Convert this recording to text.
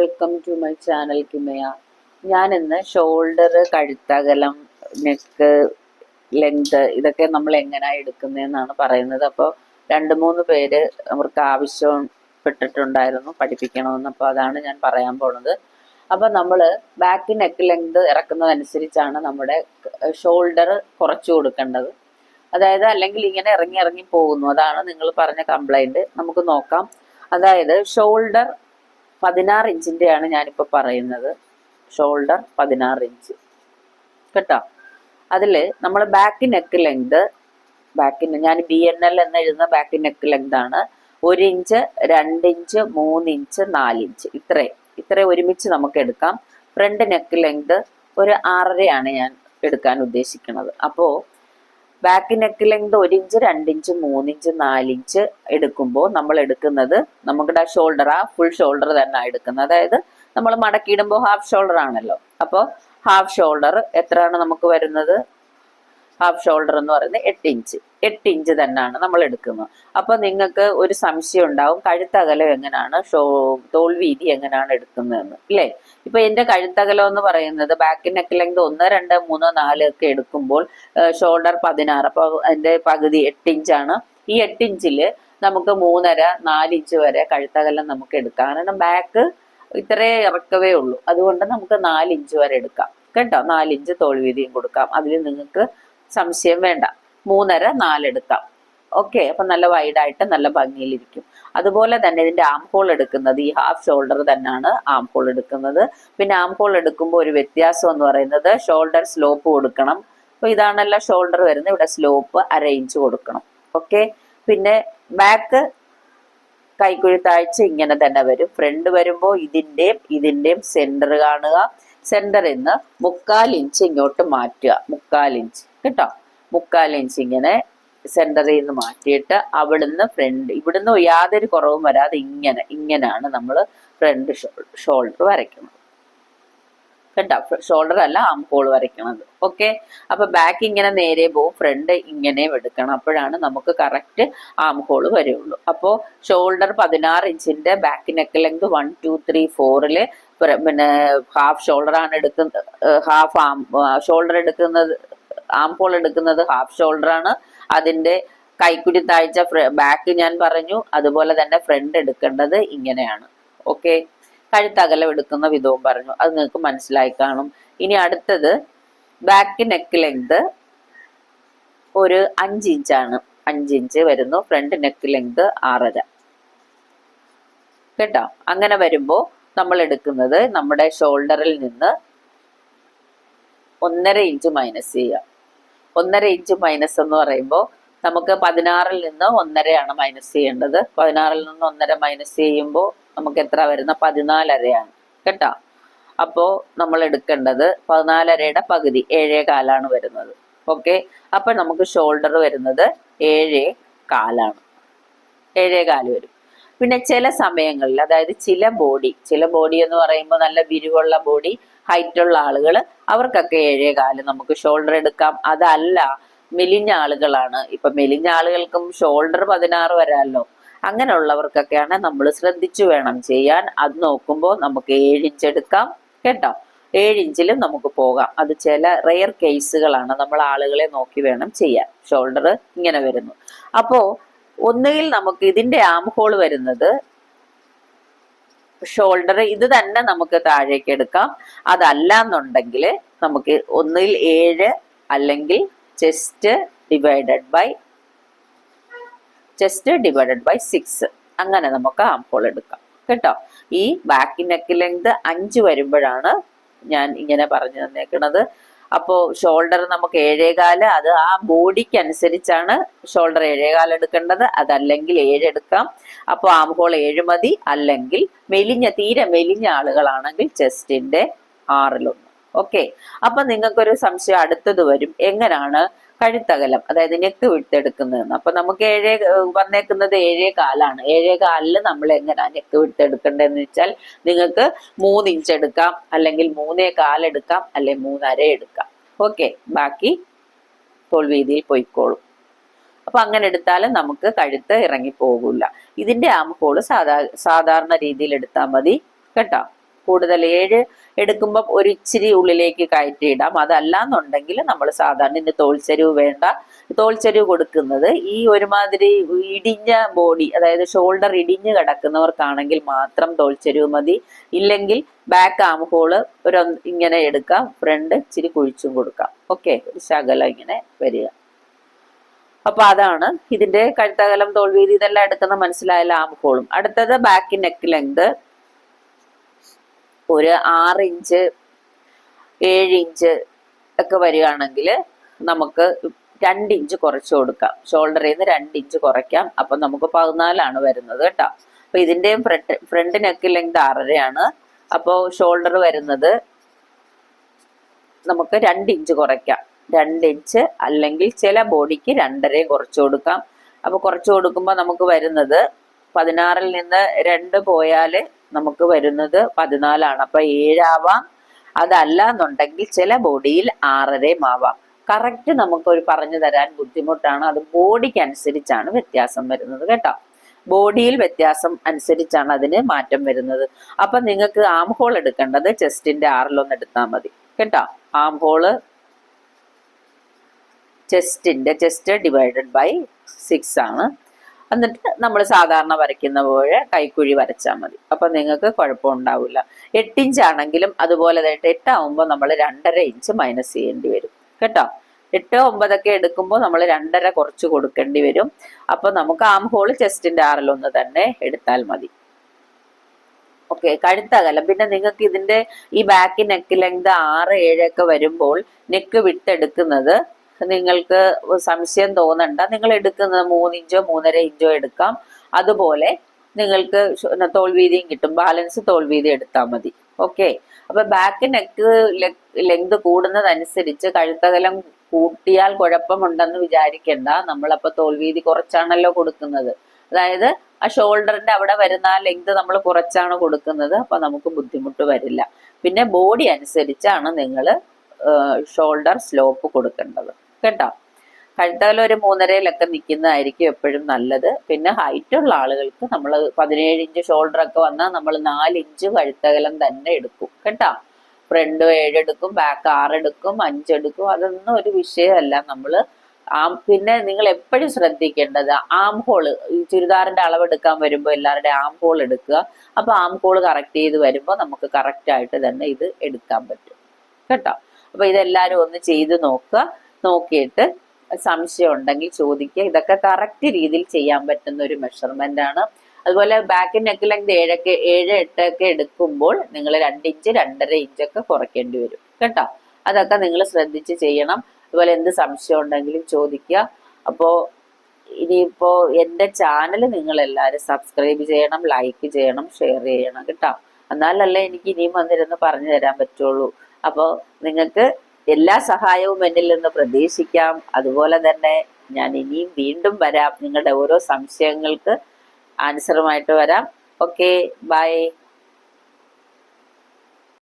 Welcome to my channel Kimaya ഞാൻ ഇന്ന് shoulder കഴുത്തകലം neck length ഇതൊക്കെ നമ്മൾ എങ്ങനെയാ എടുക്കുന്നതെന്നാണ് പറയുന്നത്. അപ്പോൾ രണ്ട് മൂന്ന് പേര് അവർക്ക് ആവശ്യപ്പെട്ടിട്ടുണ്ടായിരുന്നു പഠിപ്പിക്കണമെന്ന്. അപ്പോൾ അതാണ് ഞാൻ പറയാൻ പോണത്. അപ്പോൾ നമ്മൾ ബാക്ക് നെക്ക് ലെങ്ത് ഇറക്കുന്നതനുസരിച്ചാണ് നമ്മുടെ ഷോൾഡർ കുറച്ചു കൊടുക്കേണ്ടത്. അതായത് അല്ലെങ്കിൽ ഇങ്ങനെ ഇറങ്ങി ഇറങ്ങി പോകുന്നു. അതാണ് നിങ്ങൾ പറഞ്ഞ കംപ്ലൈന്റ് നമുക്ക് നോക്കാം. അതായത് ഷോൾഡർ പതിനാറ് ഇഞ്ചിന്റെയാണ് ഞാനിപ്പോൾ പറയുന്നത്. ഷോൾഡർ പതിനാറ് ഇഞ്ച്. കേട്ടോ? അതിൽ നമ്മൾ ബാക്ക് നെക്ക് ലെങ്ത് ബാക്കിന് ഞാൻ ബി എൻ എൽ എന്ന് എഴുതുന്ന ബാക്ക് നെക്ക് ലെങ്ത് ആണ്. ഒരു ഇഞ്ച് രണ്ട് ഇഞ്ച് മൂന്ന് ഇഞ്ച് നാല് ഇഞ്ച്. ഇത്രയും ഇത്രയും ഒരുമിച്ച് നമുക്ക് എടുക്കാം. ഫ്രണ്ട് നെക്ക് ലെങ്ത് ഒരു ആറരയാണ് ഞാൻ എടുക്കാൻ ഉദ്ദേശിക്കുന്നത്. അപ്പോൾ ബാക്ക് നെക്ക് ലെങ്ത് ഒരു ഇഞ്ച് രണ്ട് ഇഞ്ച് മൂന്ന് ഇഞ്ച് നാല് ഇഞ്ച് എടുക്കുമ്പോൾ നമ്മൾ എടുക്കുന്നത് നമുക്കിടാ ഷോൾഡർ ആ ഫുൾ ഷോൾഡർ തന്നെ എടുക്കുന്നത്. അതായത് നമ്മൾ മടക്കിയിടുമ്പോൾ ഹാഫ് ഷോൾഡർ ആണല്ലോ. അപ്പോൾ ഹാഫ് ഷോൾഡർ എത്രയാണ് നമുക്ക് വരുന്നത്? ഹാഫ് ഷോൾഡർ എന്ന് പറയുന്നത് എട്ട് ഇഞ്ച് എട്ട് ഇഞ്ച് തന്നെയാണ് നമ്മൾ എടുക്കുന്നത്. അപ്പൊ നിങ്ങൾക്ക് ഒരു സംശയം ഉണ്ടാവും കഴുത്തകലം എങ്ങനെയാണ് ഷോ തോൾ വീതി എങ്ങനെയാണ് എടുക്കുന്നതെന്ന് അല്ലെ ഇപ്പൊ എന്റെ കഴുത്തകലം എന്ന് പറയുന്നത് ബാക്ക് നെക്ക് ലെങ്ത് ഒന്ന് രണ്ട് മൂന്ന് നാല് ഒക്കെ എടുക്കുമ്പോൾ ഷോൾഡർ പതിനാറ് അപ്പൊ എന്റെ പകുതി എട്ട് ഇഞ്ചാണ് ഈ എട്ട് ഇഞ്ചിൽ നമുക്ക് മൂന്നര നാല് ഇഞ്ച് വരെ കഴുത്തകലം നമുക്ക് എടുക്കാം. കാരണം ബാക്ക് ഇത്രേ ഇറക്കവേ ഉള്ളൂ. അതുകൊണ്ട് നമുക്ക് നാലിഞ്ച് വരെ എടുക്കാം. കേട്ടോ? നാലിഞ്ച് ഇഞ്ച് തോൾ വീതിയും കൊടുക്കാം. അതിൽ നിങ്ങൾക്ക് സംശയം വേണ്ട. മൂന്നര നാലെടുക്കാം. ഓക്കെ അപ്പൊ നല്ല വൈഡായിട്ട് നല്ല ഭംഗിയിലിരിക്കും. അതുപോലെ തന്നെ ഇതിന്റെ ആം ഹോൾ എടുക്കുന്നത് ഈ ഹാഫ് ഷോൾഡർ തന്നെയാണ് ആം ഹോൾ എടുക്കുന്നത്. പിന്നെ ആം ഹോൾ എടുക്കുമ്പോൾ ഒരു വ്യത്യാസം എന്ന് പറയുന്നത് ഷോൾഡർ സ്ലോപ്പ് കൊടുക്കണം. അപ്പൊ ഇതാണല്ലോ ഷോൾഡർ വരുന്നത്. ഇവിടെ സ്ലോപ്പ് അര ഇഞ്ച് കൊടുക്കണം. ഓക്കെ പിന്നെ ബാക്ക് കൈക്കുഴുത്താഴ്ച താഴ്ച ഇങ്ങനെ തന്നെ വരും. ഫ്രണ്ട് വരുമ്പോൾ ഇതിന്റെയും ഇതിന്റെയും സെന്റർ കാണുക. സെന്ററിൽ നിന്ന് മുക്കാൽ ഇഞ്ച് ഇങ്ങോട്ട് മാറ്റുക. മുക്കാൽ ഇഞ്ച് കേട്ടോ? മുക്കാൽ ഇഞ്ച് ഇങ്ങനെ സെന്ററിൽ നിന്ന് മാറ്റിയിട്ട് അവിടുന്ന് ഫ്രണ്ട് ഇവിടുന്ന് യാതൊരു കുറവും വരാതെ ഇങ്ങനെ ഇങ്ങനെയാണ് നമ്മൾ ഫ്രണ്ട് ഷോൾഡർ വരയ്ക്കുന്നത്. കണ്ടോ? ഷോൾഡർ അല്ല ആം ഹോൾ വരയ്ക്കണത്. ഓക്കെ അപ്പൊ ബാക്ക് ഇങ്ങനെ നേരെ പോവും ഫ്രണ്ട് ഇങ്ങനെ എടുക്കണം. അപ്പോഴാണ് നമുക്ക് കറക്റ്റ് ആം ഹോൾ വരുള്ളൂ. അപ്പോൾ ഷോൾഡർ പതിനാറ് ഇഞ്ചിന്റെ back neck length one two three ഫോറിൽ പിന്നെ ഹാഫ് ഷോൾഡർ ആണ് എടുക്കുന്നത് ഹാഫ് ആം ഷോൾഡർ എടുക്കുന്നത് ആം പോൾ എടുക്കുന്നത് ഹാഫ് ഷോൾഡർ ആണ്. അതിന്റെ കൈക്കുടി താഴ്ച ബാക്ക് ഞാൻ പറഞ്ഞു. അതുപോലെ തന്നെ ഫ്രണ്ട് എടുക്കേണ്ടത് ഇങ്ങനെയാണ്. ഓക്കെ കഴുത്തകലം എടുക്കുന്ന വിധവും പറഞ്ഞു. അത് നിങ്ങൾക്ക് മനസ്സിലായി കാണും. ഇനി അടുത്തത് ബാക്ക് നെക്ക് ലെങ്ത് ഒരു അഞ്ച് ഇഞ്ചാണ് അഞ്ച് ഇഞ്ച് വരുന്നു. ഫ്രണ്ട് നെക്ക് ലെങ്ത് ആറര. കേട്ടോ? അങ്ങനെ വരുമ്പോൾ നമ്മൾ എടുക്കുന്നത് നമ്മുടെ ഷോൾഡറിൽ നിന്ന് ഒന്നര ഇഞ്ച് മൈനസ് ചെയ്യുക. ഒന്നര ഇഞ്ച് മൈനസ് എന്ന് പറയുമ്പോൾ നമുക്ക് പതിനാറിൽ നിന്ന് ഒന്നരയാണ് മൈനസ് ചെയ്യേണ്ടത്. പതിനാറിൽ നിന്ന് ഒന്നര മൈനസ് ചെയ്യുമ്പോൾ നമുക്ക് എത്ര വരുന്ന? പതിനാലരയാണ്. കേട്ടോ? അപ്പോൾ നമ്മൾ എടുക്കേണ്ടത് പതിനാലരയുടെ പകുതി ഏഴേ കാലാണ് വരുന്നത്. ഓക്കെ അപ്പം നമുക്ക് ഷോൾഡർ വരുന്നത് ഏഴേ കാലാണ്. ഏഴേ കാൽ വരും. പിന്നെ ചില സമയങ്ങളിൽ അതായത് ചില ബോഡി ചില ബോഡി എന്ന് പറയുമ്പോൾ നല്ല വിരിവുള്ള ബോഡി ഹൈറ്റ് ഉള്ള ആളുകൾ അവർക്കൊക്കെ ഏഴേ കാൽ നമുക്ക് ഷോൾഡർ എടുക്കാം. അതല്ല മെലിഞ്ഞ ആളുകളാണ്. ഇപ്പൊ മെലിഞ്ഞ ആളുകൾക്കും ഷോൾഡർ പതിനാറ് വരാമല്ലോ അങ്ങനെയുള്ളവർക്കൊക്കെയാണ് നമ്മൾ ശ്രദ്ധിച്ചു വേണം ചെയ്യാൻ. അത് നോക്കുമ്പോൾ നമുക്ക് ഏഴിഞ്ച് എടുക്കാം കേട്ടോ? ഏഴിഞ്ചിലും നമുക്ക് പോകാം. അത് ചില റെയർ കേസുകളാണ് നമ്മൾ ആളുകളെ നോക്കി വേണം ചെയ്യാൻ. ഷോൾഡർ ഇങ്ങനെ വരുന്നു. അപ്പോ ഒന്നുകിൽ നമുക്ക് ഇതിന്റെ ആം ഹോൾ വരുന്നത് ഷോൾഡർ ഇത് തന്നെ നമുക്ക് താഴേക്ക് എടുക്കാം. അതല്ല എന്നുണ്ടെങ്കിൽ നമുക്ക് ഒന്നിൽ ഏഴ് അല്ലെങ്കിൽ chest divided by chest divided by six അങ്ങനെ നമുക്ക് ആമ്പോൾ എടുക്കാം. കേട്ടോ? ഈ ബാക്ക് നെക്ക് ലെങ്ത് അഞ്ച് വരുമ്പോഴാണ് ഞാൻ ഇങ്ങനെ പറഞ്ഞു തന്നേക്കുന്നത് അപ്പോൾ ഷോൾഡർ നമുക്ക് ഏഴേകാൽ അത് ആ ബോഡിക്ക് അനുസരിച്ചാണ് ഷോൾഡർ ഏഴേകാൽ എടുക്കേണ്ടത്. അതല്ലെങ്കിൽ ഏഴെടുക്കാം അപ്പോൾ ആം ഹോൾ ഏഴ് മതി. അല്ലെങ്കിൽ മെലിഞ്ഞ തീരെ മെലിഞ്ഞ ആളുകളാണെങ്കിൽ ചെസ്റ്റിന്റെ ആറിലൊന്ന്. ഓക്കെ അപ്പൊ നിങ്ങൾക്കൊരു സംശയം അടുത്തത് വരും. എങ്ങനെയാണ് കഴുത്തകലം അതായത് നെക്ക് വിട്ടെടുക്കുന്നതെന്ന്? അപ്പൊ നമുക്ക് ഏഴേ വന്നേക്കുന്നത് ഏഴേ കാലാണ്. ഏഴേ കാലിൽ നമ്മൾ എങ്ങനെയാ നെക്ക് വിട്ടെടുക്കേണ്ടതെന്ന് വെച്ചാൽ നിങ്ങൾക്ക് മൂന്ന് ഇഞ്ച് എടുക്കാം അല്ലെങ്കിൽ മൂന്നേ കാലെടുക്കാം അല്ലെങ്കിൽ മൂന്നര എടുക്കാം. ഓക്കെ ബാക്കി തോൾവീതിയിൽ പോയിക്കോളും. അപ്പൊ അങ്ങനെ എടുത്താലും നമുക്ക് കഴുത്ത് ഇറങ്ങി പോകില്ല ഇതിന്റെ ആം ഹോൾ സാധാ സാധാരണ രീതിയിൽ എടുത്താൽ മതി. കേട്ടോ? കൂടുതൽ ഏഴ് എടുക്കുമ്പോൾ ഒരു ഇച്ചിരി ഉള്ളിലേക്ക് കയറ്റിയിടാം. അതല്ല എന്നുണ്ടെങ്കിൽ നമ്മൾ സാധാരണ ഇതിന് തോൽച്ചരിവ് വേണ്ട. തോൽച്ചരിവ് കൊടുക്കുന്നത് ഈ ഒരുമാതിരി ഇടിഞ്ഞ ബോഡി അതായത് ഷോൾഡർ ഇടിഞ്ഞ് കിടക്കുന്നവർക്കാണെങ്കിൽ മാത്രം തോൽച്ചരിവ് മതി. ഇല്ലെങ്കിൽ ബാക്ക് ആം ഹോൾ ഒരു ഇങ്ങനെ എടുക്കാം. ഫ്രണ്ട് ഇച്ചിരി കുഴിച്ചും കൊടുക്കാം. ഓക്കെ? ഒരു ശകലം ഇങ്ങനെ വരിക. അപ്പൊ അതാണ് ഇതിന്റെ കഴുത്തകലം തോൽവീതി ഇതെല്ലാം എടുക്കുന്ന മനസ്സിലായാലും ആം ഹോളും. അടുത്തത് ബാക്ക് നെക്ക് ലെങ്ത്. ഒരു ആറ് ഇഞ്ച് ഏഴ് ഇഞ്ച് ഒക്കെ വരികയാണെങ്കിൽ നമുക്ക് രണ്ട് ഇഞ്ച് കുറച്ച് കൊടുക്കാം. ഷോൾഡറിൽ നിന്ന് രണ്ട് ഇഞ്ച് കുറയ്ക്കാം. അപ്പൊ നമുക്ക് പതിനാലാണ് വരുന്നത് കേട്ടോ. അപ്പൊ ഇതിന്റെയും ഫ്രണ്ട് ഫ്രണ്ട് നെക്ക് ലെങ്ത് ആറരയാണ്. അപ്പോൾ ഷോൾഡർ വരുന്നത് നമുക്ക് രണ്ട് ഇഞ്ച് കുറയ്ക്കാം. രണ്ട് ഇഞ്ച് അല്ലെങ്കിൽ ചില ബോഡിക്ക് രണ്ടരയും കുറച്ച് കൊടുക്കാം. അപ്പൊ കുറച്ച് കൊടുക്കുമ്പോൾ നമുക്ക് വരുന്നത് പതിനാറിൽ നിന്ന് രണ്ട് പോയാൽ നമുക്ക് വരുന്നത് പതിനാലാണ്. അപ്പൊ ഏഴാവാം. അതല്ല എന്നുണ്ടെങ്കിൽ ചില ബോഡിയിൽ ആറരയും ആവാം കറക്റ്റ് നമുക്കൊരു പറഞ്ഞു തരാൻ ബുദ്ധിമുട്ടാണ്. അത് ബോഡിക്ക് അനുസരിച്ചാണ് വ്യത്യാസം വരുന്നത് കേട്ടോ. ബോഡിയിൽ വ്യത്യാസം അനുസരിച്ചാണ് അതിന് മാറ്റം വരുന്നത്. അപ്പൊ നിങ്ങൾക്ക് ആം ഹോൾ എടുക്കേണ്ടത് ചെസ്റ്റിന്റെ ആറിലൊന്ന് എടുത്താൽ മതി. കേട്ടോ. ആം ഹോൾ ചെസ്റ്റിന്റെ ചെസ്റ്റ് ഡിവൈഡഡ് ബൈ സിക്സ് ആണ്. എന്നിട്ട് നമ്മൾ സാധാരണ വരയ്ക്കുന്ന പോലെ കൈക്കുഴി വരച്ചാൽ മതി. അപ്പൊ നിങ്ങൾക്ക് കുഴപ്പമുണ്ടാവില്ല എട്ട് ഇഞ്ച് ആണെങ്കിലും അതുപോലെ തന്നെ എട്ടാവുമ്പോൾ നമ്മൾ രണ്ടര ഇഞ്ച് മൈനസ് ചെയ്യേണ്ടി വരും. കേട്ടോ? എട്ട് ഒമ്പതൊക്കെ എടുക്കുമ്പോൾ നമ്മൾ രണ്ടര കുറച്ച് കൊടുക്കേണ്ടി വരും. അപ്പൊ നമുക്ക് ആം ഹോൾ ചെസ്റ്റിന്റെ ആറിലൊന്ന് തന്നെ എടുത്താൽ മതി. ഓക്കെ കഴുത്തകലം പിന്നെ നിങ്ങൾക്ക് ഇതിന്റെ ഈ ബാക്ക് നെക്ക് ലെങ്ത് ആറ് ഏഴൊക്കെ വരുമ്പോൾ നെക്ക് വിട്ടെടുക്കുന്നത് നിങ്ങൾക്ക് സംശയം തോന്നണ്ട. നിങ്ങൾ എടുക്കുന്നത് മൂന്നിഞ്ചോ മൂന്നര ഇഞ്ചോ എടുക്കാം. അതുപോലെ നിങ്ങൾക്ക് തോൾ വീതിയും കിട്ടും. ബാലൻസ് തോൾവീതി എടുത്താൽ മതി. ഓക്കെ? അപ്പൊ ബാക്ക് നെക്ക് ലെങ്ത് കൂടുന്നതനുസരിച്ച് കഴുത്തകലം കൂട്ടിയാൽ കുഴപ്പമുണ്ടെന്ന് വിചാരിക്കണ്ട. നമ്മളപ്പോ തോൽവീതി കുറച്ചാണല്ലോ കൊടുക്കുന്നത്. അതായത് ആ ഷോൾഡറിന്റെ അവിടെ വരുന്ന ആ ലെങ്ത് നമ്മൾ കുറച്ചാണ് കൊടുക്കുന്നത്. അപ്പൊ നമുക്ക് ബുദ്ധിമുട്ട് വരില്ല. പിന്നെ ബോഡി അനുസരിച്ചാണ് നിങ്ങൾ ഷോൾഡർ സ്ലോപ്പ് കൊടുക്കേണ്ടത്. കേട്ടോ. കഴുത്തകലം ഒരു മൂന്നരയിലൊക്കെ നിൽക്കുന്നതായിരിക്കും എപ്പോഴും നല്ലത്. പിന്നെ ഹൈറ്റ് ഉള്ള ആളുകൾക്ക് നമ്മൾ പതിനേഴ് ഇഞ്ച് ഷോൾഡർ ഒക്കെ വന്നാൽ നമ്മൾ നാല് ഇഞ്ച് കഴുത്തകലം തന്നെ എടുക്കും. കേട്ടോ. ഫ്രണ്ട് ഏഴെടുക്കും ബാക്ക് ആറെടുക്കും അഞ്ചെടുക്കും അതൊന്നും ഒരു വിഷയമല്ല. നമ്മൾ ആ പിന്നെ നിങ്ങൾ എപ്പോഴും ശ്രദ്ധിക്കേണ്ടത് ആം ഹോൾ ഈ ചുരിദാറിന്റെ അളവെടുക്കാൻ വരുമ്പോൾ എല്ലാവരുടെയും ആം ഹോൾ എടുക്കുക. അപ്പൊ ആം ഹോൾ കറക്റ്റ് ചെയ്ത് വരുമ്പോൾ നമുക്ക് കറക്റ്റ് ആയിട്ട് തന്നെ ഇത് എടുക്കാൻ പറ്റും. കേട്ടോ. അപ്പൊ ഇതെല്ലാരും ഒന്ന് ചെയ്ത് നോക്കുക. നോക്കിയിട്ട് സംശയം ഉണ്ടെങ്കിൽ ചോദിക്കുക. ഇതൊക്കെ കറക്റ്റ് രീതിയിൽ ചെയ്യാൻ പറ്റുന്ന ഒരു മെഷർമെന്റ് ആണ്. അതുപോലെ ബാക്ക് നെക്ക് ലെങ്ത് ഏഴൊക്കെ ഏഴ് എട്ടൊക്കെ എടുക്കുമ്പോൾ നിങ്ങൾ രണ്ട് ഇഞ്ച് രണ്ടര ഇഞ്ചൊക്കെ കുറയ്ക്കേണ്ടി വരും. കേട്ടോ? അതൊക്കെ നിങ്ങൾ ശ്രദ്ധിച്ച് ചെയ്യണം. അതുപോലെ എന്ത് സംശയം ഉണ്ടെങ്കിലും ചോദിക്കുക. അപ്പോ ഇനിയിപ്പോ എന്റെ ചാനൽ നിങ്ങൾ എല്ലാവരും സബ്സ്ക്രൈബ് ചെയ്യണം ലൈക്ക് ചെയ്യണം ഷെയർ ചെയ്യണം. കേട്ടോ? എന്നാലല്ലേ എനിക്ക് ഇനിയും വന്നിരുന്ന് പറഞ്ഞു തരാൻ പറ്റുള്ളൂ. അപ്പോൾ നിങ്ങൾക്ക് എല്ലാ സഹായവും എന്നിൽ നിന്ന് പ്രതീക്ഷിക്കാം. അതുപോലെ തന്നെ ഞാൻ ഇനിയും വീണ്ടും വരാം. നിങ്ങളുടെ ഓരോ സംശയങ്ങൾക്ക് ആൻസറുമായിട്ട് വരാം. Okay bye